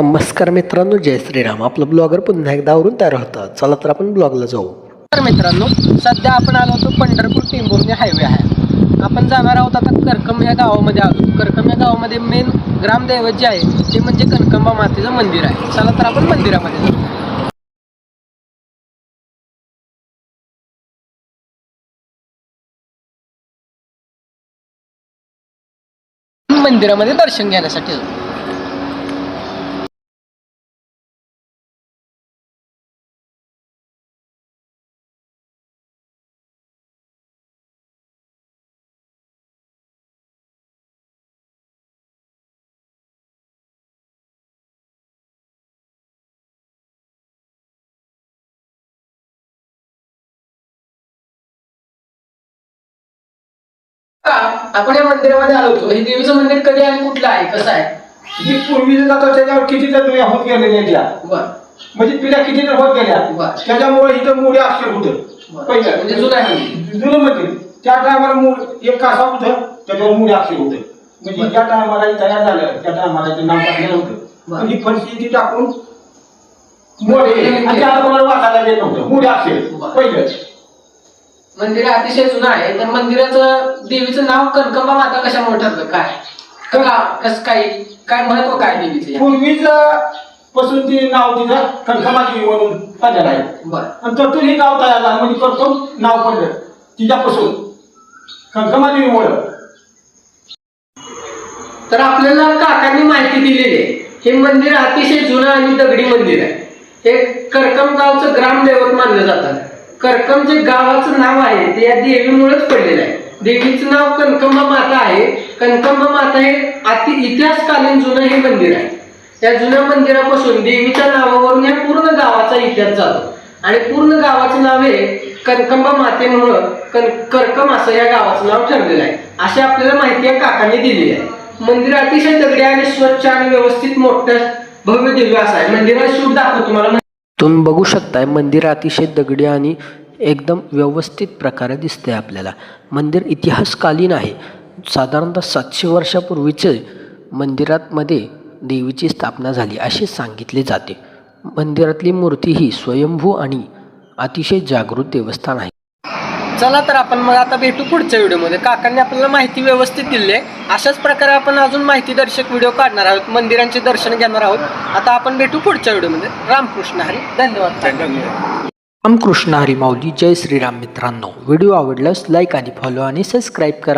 नमस्कार मित्रांनो जय श्रीराम. आपलं ब्लॉगर पुन्हा एकदा आवरून तयार होतं. चला तर आपण ब्लॉगला जाऊ. तर मित्रांनो सध्या आपण आलो होतो पंढरपूर टेंभुर्णी हायवे आहे. आपण जाणार आहोत आता करकम या गावामध्ये आलो. करकम या गावामध्ये मेन ग्रामदैवत जे आहे ते म्हणजे कनकंबा मातेचं मंदिर आहे. चला तर आपण मंदिरामध्ये जाऊ. मंदिरामध्ये दर्शन घेण्यासाठी आपण या मंदिरामध्ये आलो होतो. हे देवीचं मंदिर कधी आहे कुठलं आहे? कसं आहे? ही पूर्वी जातो त्याच्यावर किती तर तुम्ही होत गेलेल्या बर. म्हणजे पिढ्या किती तर होत गेल्या. बर. त्याच्यामुळे इथं मुळे अक्षर होतं. म्हणजे पहिलं. जुनं आहे. जुनं मंदिर. त्या टायमाला मूळ एक कासा होतं त्याच्यावर मुळे अक्षर होतं. म्हणजे ज्या टायमाला तयार झालं त्या टायमाला ते नाव टाकलेलं होतं. बर. पण ही फरशी ती टाकून मोडे आणि त्याला कोणाला वाचायला येत नव्हतं. मुळे अक्षर. बर. पहिलं. मंदिर अतिशय जुनं आहे तर मंदिराचं देवीचं नाव कनकंबा माता कशामुळे ठरलं? काय? का कसं काय काय महत्त्व काय देवीचं? पूर्वीच पासून ती नाव तिचं कणखमाची म्हणून पडलेलं आहे बर. आणि त्यातून हे गाव तयार झालं म्हणजे करतो नाव पडलं. तिच्यापासून. कंकमादेवी ओळख तर आपल्याला काकांनी माहिती दिलेली आहे हे मंदिर अतिशय जुनं आणि दगडी मंदिर आहे. हे करकम गावचं ग्रामदैवत मानलं जातं. करकम जे गावाचं नाव आहे ते या देवीमुळेच पडलेलं आहे. देवीचं नाव कनकंबा माता आहे. कनकंबा माता हे अति इतिहासकालीन जुनं हे मंदिर आहे. त्या जुन्या मंदिरापासून देवीच्या नावावरून या पूर्ण गावाचा इतिहास जातो. आणि पूर्ण गावाचं नाव हे कनकंबा मातेमुळं कन करकम असं या गावाचं नाव ठरलेलं आहे. अशी आपल्याला माहिती या काकांनी दिलेली आहे. मंदिर अतिशय दगडी आणि स्वच्छ आणि व्यवस्थित मोठं भव्य दिव्य असं आहे. मंदिरात शूट दाखवतो तुम्हाला. तुम्ही बघू शकताय मंदिर अतिशय दगडी आणि एकदम व्यवस्थित प्रकारे दिसते आपल्याला. मंदिर इतिहासकालीन आहे. साधारणतः सातशे वर्षापूर्वीचे मंदिरातमध्ये देवीची स्थापना झाली असे सांगितले जाते. मंदिरातली मूर्ती ही स्वयंभू आणि अतिशय जागृत देवस्थान आहे. चला तर आपण मग आता भेटू पुढच्या व्हिडिओमध्ये. काकांनी आपल्याला माहिती व्यवस्थित दिली आहे. अशाच प्रकारे आपण अजून माहिती दर्शक व्हिडिओ काढणार आहोत. मंदिरांचे दर्शन घेणार आहोत. आता आपण भेटू पुढच्या व्हिडिओमध्ये. रामकृष्ण हरी. धन्यवाद. रामकृष्ण हरी माऊली. जय श्रीराम मित्रांनो. व्हिडिओ आवडल्यास लाईक आणि फॉलो आणि सबस्क्राईब करा.